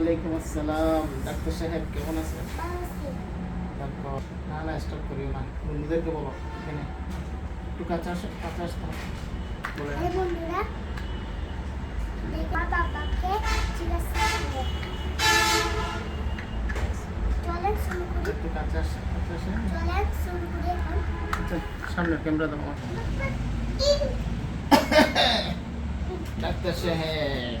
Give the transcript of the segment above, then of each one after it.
ওয়ালাইকুম আসসালাম। ডাক্তার সাহেব কেমন আছেন? না না স্টপ করিও না। বন্ধুদেরকে বলো এখানে। একটু কাছে আসো কাছে আসতে বলে বন্ধুরা আচ্ছা, সামনে ক্যামেরা দাও। আমার। ডাক্তার সাহেব।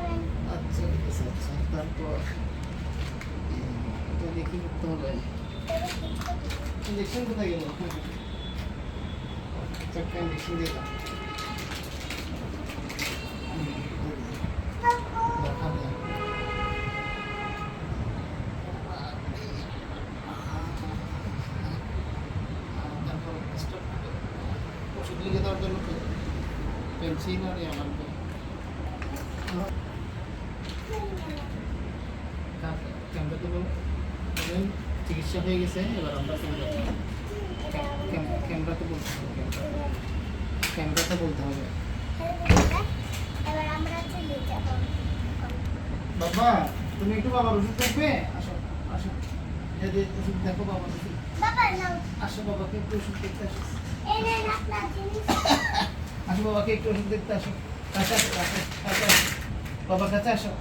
担当ができると思うで、シンクだけど、若干で死んでた。పెన్సిల్ అని ఏమంటారు বলো বলেন, চিকিৎসা হয়ে গেছে এবার আমরা ক্যামেরা ক্যামেরাতে বলতে হবে ক্যামেরাতে বলতে হবে। চলে যাব বাবা তুমি একটু বাবার ওষুধ দেখবে? আসো আসো। এই যে ওষুধ দেখো বাবার ওষুধ। আসো বাবাকে একটু ওষুধ দেখতে আসো। আসো বাবাকে একটু ওষুধ দেখতে আসো। কাছে আসো কাছে কাছে আসো। বাবার কাছে আসো।